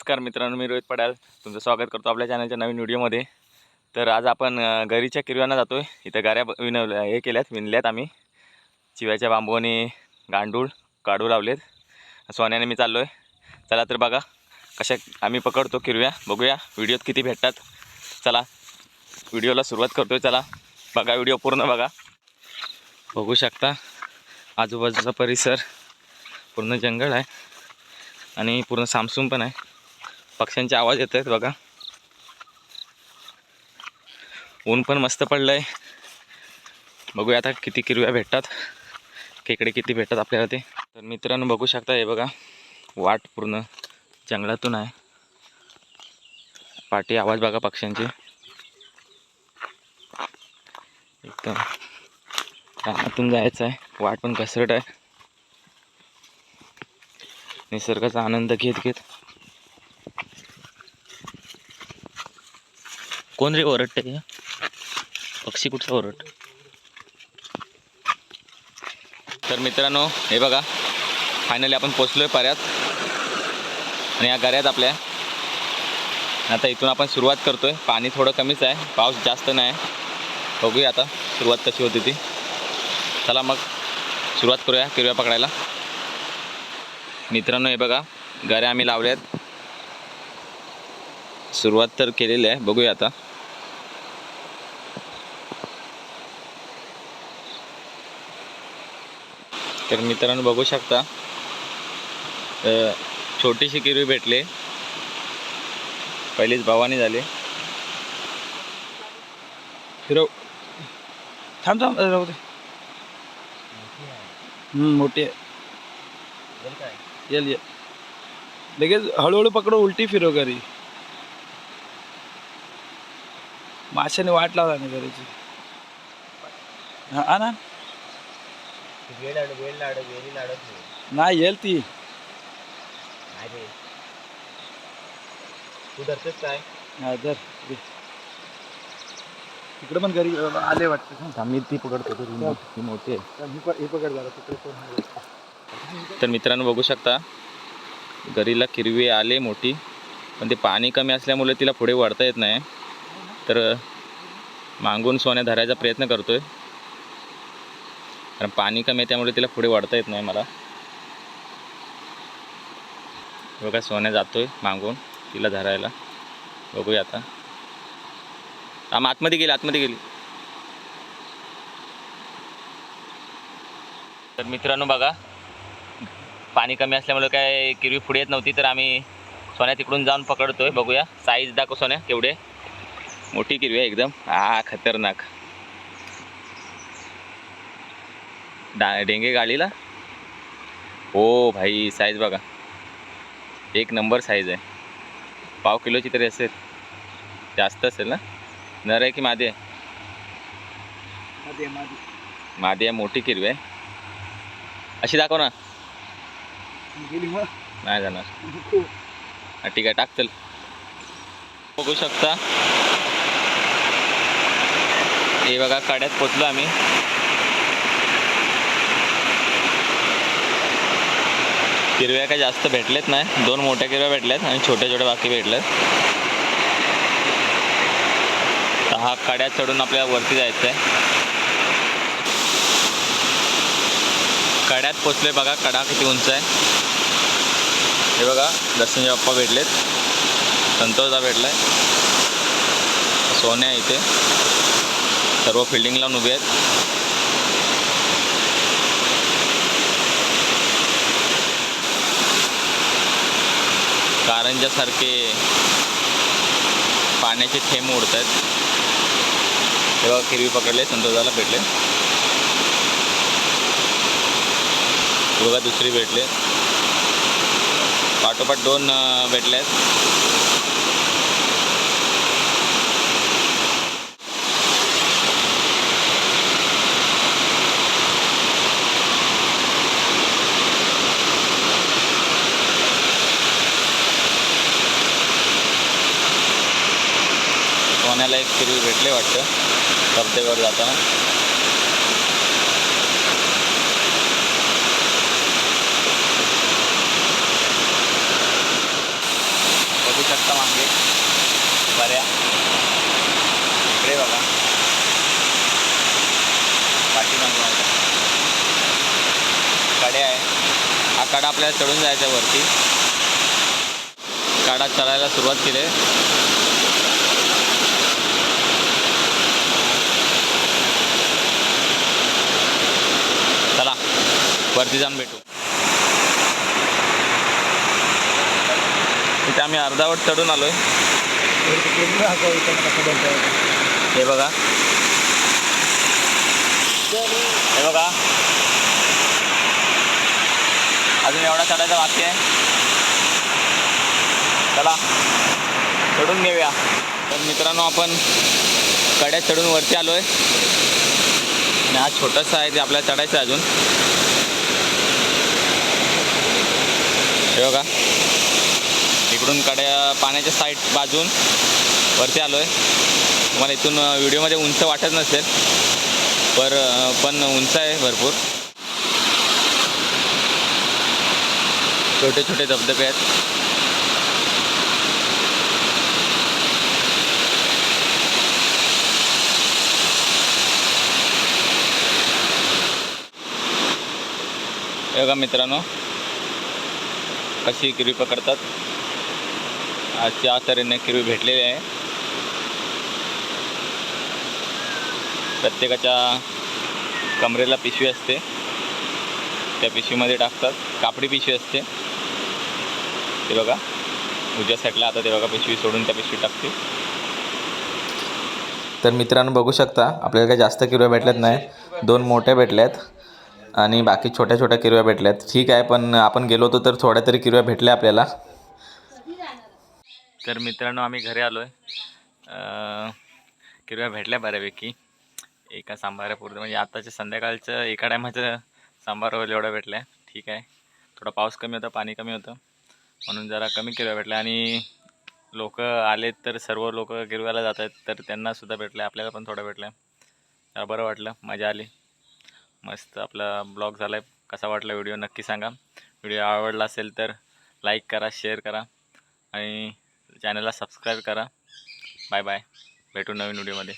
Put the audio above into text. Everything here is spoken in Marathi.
नमस्कार मित्रांनो मी रोहित पडाल. तुमचं स्वागत करतो आपल्या चॅनलच्या नवीन व्हिडिओमध्ये. तर आज आपण घरीच्या गरीच्या किरव्यांना जातो आहे इथं गाऱ्या ब- विनवल्या हे केल्यात विणल्यात आम्ही. चिव्याच्या बांबूने गांडूळ काढू लावलेत. सोन्याने मी चाललो आहे चला तर बघा कशा आम्ही पकडतो किरव्या. बघूया व्हिडिओत किती भेटतात. चला व्हिडिओला सुरुवात करतो आहे चला बघा व्हिडिओ पूर्ण बघा. बघू शकता आजूबाजूचा परिसर पूर्ण जंगल आहे आणि पूर्ण सामसूम पण आहे. पक्ष्यांचे आवाज येत आहेत बघा. ऊन पण मस्त पडलं आहे बघूया आता किती किरव्या भेटतात. खेकडे किती भेटतात आपल्याला ते. तर मित्रांनो बघू शकता हे बघा. वाट पूर्ण जंगलातून आहे. पाठी आवाज बघा पक्ष्यांचे. एकदम रानातून जायचं आहे. वाट पण घसरट आहे. निसर्गाचा आनंद घेत घेत. कोण रे ओरडते पक्षी कुठचा ओरड? तर मित्रांनो हे बघा. फायनली आपण पोचलोय पाऱ्यात. आणि या गऱ्यात आपल्या. आता इथून आपण सुरुवात करतोय. पाणी थोडं कमीच आहे. पाऊस जास्त नाही. बघूया आता सुरुवात कशी होती ती. चला मग सुरुवात करूया. किरव्या पकडायला. मित्रांनो हे बघा. गऱ्या आम्ही लावल्यात. सुरुवात तर केलेली आहे. बघूया आता. तर मित्रांनो बघू शकता. छोटीशी किरवी भेटले. पहिलीच भावानी झाली. फिरव थांब थांब राहू दे. हम्म, मोठी आहे. येल ये लगेच हळूहळू पकडो उलटी फिरव घरी. माशाने वाट लावला नाही घरीची. हा ना नाही. येईल ती. तू धरतेस काय? हा धर दे. तिकडे पण घरी आले वाटतं. मी ती पकडतो तू मोठी- ती मोठी आहे. हे पकड- हे पकड जरा तिकडे कोण आहे? तर मित्रांनो बघू शकता गरीला किरवी आले मोठी पण ते पाणी कमी असल्यामुळे तिला पुढे वाढता येत नाही. तर मागून सोन्या धरायचा प्रयत्न करतोय. कारण पाणी कमी आहे त्यामुळे तिला पुढे वाढता येत नाही मला. बघा सोन्या जातोय मागून तिला धरायला. बघूया आता. आम आतमध्ये गेली आतमध्ये गेली. तर मित्रांनो बघा पाणी कमी असल्यामुळे काय किरवी पुढे येत नव्हती तर आम्ही सोन्या तिकडून जाऊन पकडतोय. बघूया साईज दाखव सोन्या केवढे. मोठी किरवी आहे एकदम. हा खतरनाक. डा डेंगे गाडीला? हो भाई साईज बघा. एक नंबर साईज आहे. पाव किलोची तरी असेल. जास्त असेल ना? नर आहे की मादी आहे? मादी आहे मोठी किरवी आहे. अशी दाखव ना. नाही जाणार. हा, ठीक आहे टाक चल. बघू शकता. हे बघा काड्यात पोचलो आम्ही. किरव्या काय जास्त भेटलेत नाही. दोन मोठ्या किरव्या भेटल्यात आणि छोट्या छोट्या बाकी भेटल्यात. तर हा काड्या चढून आपल्याला वरती जायचं आहे कड्यात पोचले बघा कडा किती उंच आहे. हे बघा दर्शनचे बाप्पा भेटलेत. संतोषदा भेटलाय. सोन्या इथे. सर्व फिल्डिंग लावून उभे आहेत. कारंजासारखे पाण्याचे थेंब उडत आहेत तेव्हा किरवी पकडले संतोषाला भेटले बघा दुसरी भेटले. पाठोपाठ दोन भेटले आहेत पाण्याला एक फिरवी भेटले वाटतं. धबधब्यावर जाताना. शकता मागे. बऱ्या. इकडे बघा. पाठीमागे बघा. कडे आहे. हा कडा आपल्याला चढून जायचा वरती. कडा चढायला सुरुवात केली आहे चला वरती जाऊन भेटू. तिथे आम्ही अर्धावट चढून आलोय. हे बघा. हे बघा. अजून एवढा चढायचा बाकी आहे. चला चढून घेऊया. तर मित्रांनो आपण कड्यात चढून वरती आलो आहे आणि हा छोटासा आहे ते आपल्याला चढायचं आहे अजून. हे बघा. इकडून कड्या पाण्याच्या साईड बाजून वरती आलो आहे तुम्हाला इथून व्हिडिओमध्ये उंच वाटत नसेल पर पण उंच आहे भरपूर. छोटे छोटे धबधबे आहेत. बघा मित्रांनो. कशी किरवी पकडतात. अशा तऱ्हेने किरवी भेटलेली आहे. प्रत्येकाच्या कमरेला पिशवी असते. त्या पिशवीमध्ये टाकतात. कापडी पिशवी असते. ते बघा. उज्या साईडला आता ते बघा पिशवी सोडून त्या पिशवी टाकते. तर मित्रांनो बघू शकता. आपल्याला काही जास्त किरव्या भेटल्यात नाही. दोन मोठ्या भेटल्यात. आणि बाकी छोट्या छोट्या किरव्या भेटल्यात. ठीक आहे पण आपण गेलो होतो तर थोड्या तरी किरव्या भेटल्या आपल्याला. तर मित्रांनो आम्ही घरी आलो आहे किरव्या भेटल्या बऱ्यापैकी. एका सांबारापुरतं म्हणजे आताच्या संध्याकाळचं एका टायमाचं सांबार वगैरे एवढं भेटलं आहे ठीक आहे. थोडा पाऊस कमी होता पाणी कमी होतं. म्हणून जरा कमी किरव्या भेटल्या. आणि लोक आलेत तर सर्व लोक गिरव्याला जात आहेत तर त्यांनासुद्धा भेटलं आपल्याला पण थोडं भेटलं बरं वाटलं. मजा आली. मस्त आपला ब्लॉग झाला आहे कसा वाटला व्हिडिओ नक्की सांगा. व्हिडिओ आवडला असेल तर लाईक करा शेअर करा आणि चॅनलला सबस्क्राईब करा. Bye bye. भेटू नवीन व्हिडिओमध्ये.